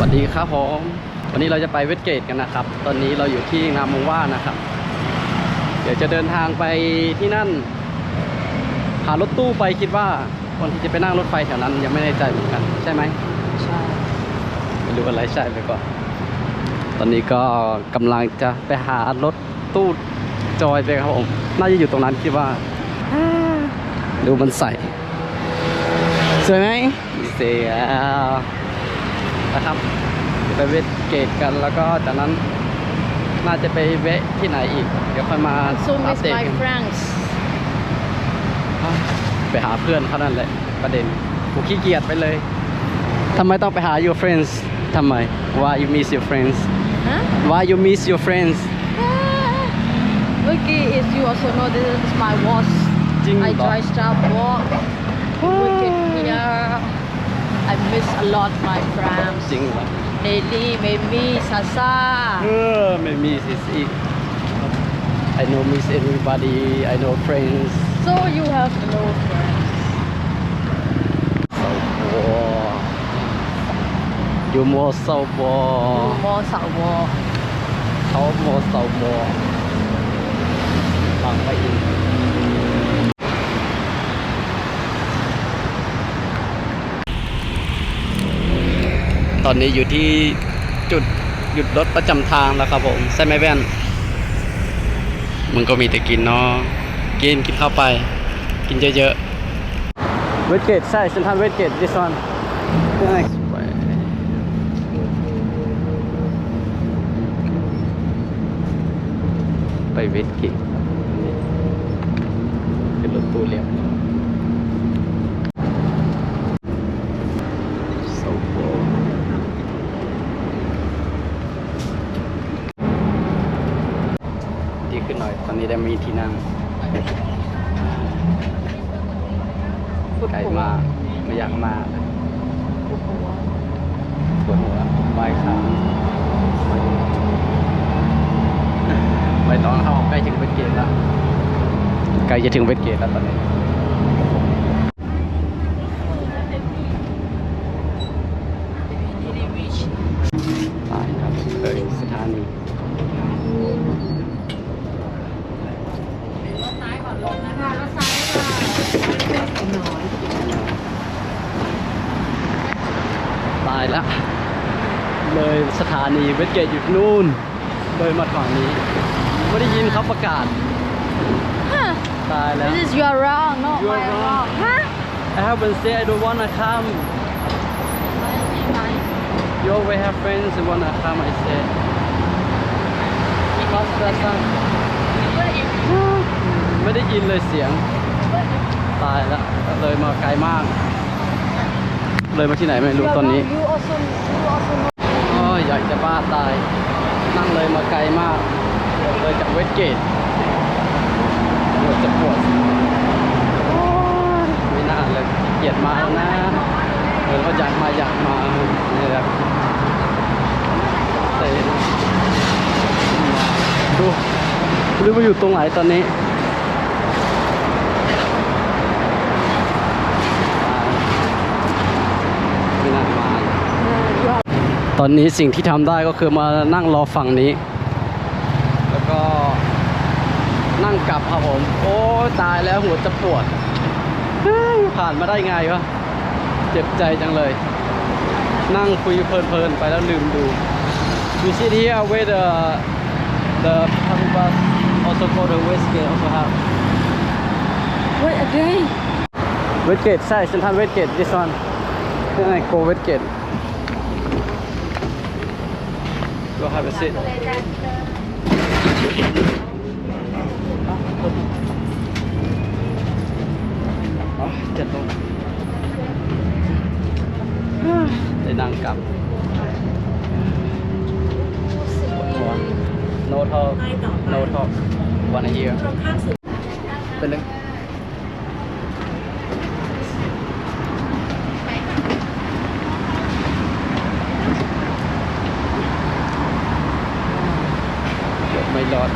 สวัสดีครับผมวันนี้เราจะไปเวสเกตกันนะครับ ตอนนี้เราอยู่ที่งามวงว่านะครับ เดี๋ยวจะเดินทางไปที่นั่น หารถตู้ไปคิดว่าคนที่จะไปนั่งรถไฟแถวนั้นยังไม่แน่ใจเหมือนกัน ใช่ไหมใช่ไม่รู้อะไรใช่ไปก่อนตอนนี้ก็กำลังจะไปหารถตู้จอยไปครับผมน่าจะอยู่ตรงนั้นคิดว่าดูมันใส่สวยไหมเสีย นะครับเดี๋ยวไปเวทเกตกันแล้วก็จากนั้นน่าจะไปเวะที่ไหนอีก เดี๋ยวค่อยมาซูมอัมิปสเดตไมกันฟรังส์ไปหาเพื่อนเขานั่นแหละประเด็นกูขี้เกียจไปเลยทำไมต้องไปหา your friends ทำไม why you miss your friends ฮะ why you miss your friends เมื่อกี้ is you also know this is my watch จริงเหร I I miss a lot my friends จริงเหรอ Nelly Mimi Sasa เออไม่มีสิสิ I know miss everybody I know friends so you have no friends เศร้าบัวอยู่มัวเศร้าบัว you more สาววอเขามัวเศร้าบัวฟังไปอีก ตอนนี้อยู่ที่จุดหยุดรถประจำทางแล้วครับผมใช่ไหมแว่นมึงก็มีแต่กินเนาะกินกินเข้าไป กินเยอะๆเวทเกตใช่เซนทรันเวทเกต this one next ไปไปเวทเกตเป็นรถตู้เรียบ 40 ที่นั่งไกลมากไม่อยากมาปวดหัวไหวขาไม่ต้องเข้าใกล้ถึงเวทเกตแล้วใกล้จะถึงเวทเกตแล้วตอนนี้ สถานีเวทเกตอยู่นู่นเลยมาฝั่งนี้ไม่ได้ยินเขาประกาศ Huh. ตายแล้ว this is you are wrong not You are my wrong. wrong ฮะ I haven't said I don't wanna come You always have friends who wanna come I said Because that's not ไม่ได้ยินเลยเสียง ตายแล้วเลยมาไกลมาก เลยมาที่ไหนไม่รู้ตอนนี้ you also you also know โอยอยากจะบ้าตาย นั่งเลยมาไกลมาก เลยจากเวสเกตปวดจะปวดไม่น่าเลยเกียจมาแล้วนะเออเขาอยากมาอยากมาเนี่ยแหละแต่ดูไม่รู้ว่าอยู่ตรงไหนตอนนี้ ไม่น่ามาเลย you are ต อนนี้สิ่งที่ทำได้ก็คือมานั่งรอฝั่งนี้ แล้วก็นั่งกลับครับผม โอ้ยตายแล้วหัวจะปวดเฮ้ยผ่านมาได้ไงวะ เจ็บใจจังเลย นั่งคุยเพลินๆไปแล้วลืมดู You sit here where the the public bus also go to Westgate also have what again Westgate ใช่เซนทรัล Westgate this one นี่ไง go Westgate go have a seat อ๋อเจ็บตรงได้นั่งกลับปวดหัว no talk no talk wanna hear เป็นเรื่อง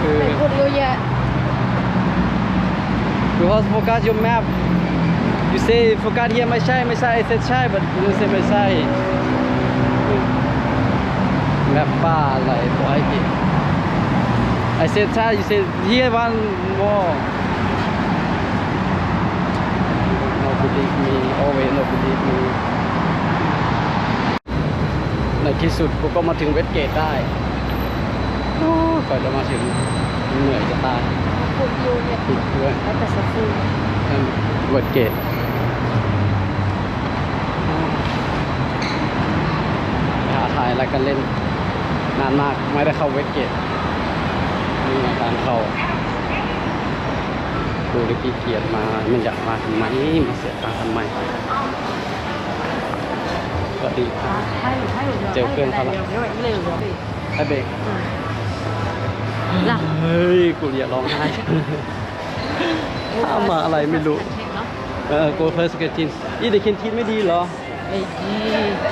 คือไปพูดเยอะแยะ because forgot your map you say forgot here ไม่ใช่ไม่ใช่ I said ใช่ but you say ไม่ใช่แมปบ้าอะไรบอกให้ผิด I said ใช่ you said here one more no believe me always no believe me ในที่สุดกูก็มาถึงเวสเกตได้ ก่อนจะมาถึงเหนื่อยจะตายพูดเยอะแยะติดด้วยแล้วแต่สักฟูเวิร์ดเกตไปหาถ่ายอะไรกันเล่น นานมากไม่ได้เข้าเวสเกตนี่ไงการเข้าดูดิขี้เกียจมา มันอยากมาทำไมมาเสียตังค์ทำไมสวัสดีครับให้ให้เร็วเจอเพื่อนเขาละเร็วเร็วเร็วเร็วไอเบก ล่ะเฮ้ยกูอย่าร้องไห้ถ้ามาอะไรไม่รู้เออ go first canteen อีเด canteen ไม่ดีเหรอไอ้ดี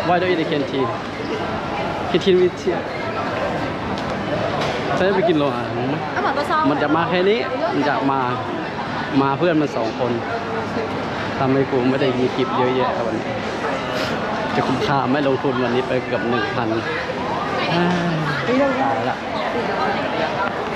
Why don't you eat the canteen? Canteen with ฉันจะไปกินโรงอาหารเอาหมอนตัวซองมันจะมาแค่นี้ มันจะมา มาเพื่อนมันสองคนทำให้กูไม่ได้มีคลิปเยอะแยะวันนี้จะคุ้มค่าไม่ลงทุนวันนี้ไปเกือบหนึ่งพันตายละ よかった。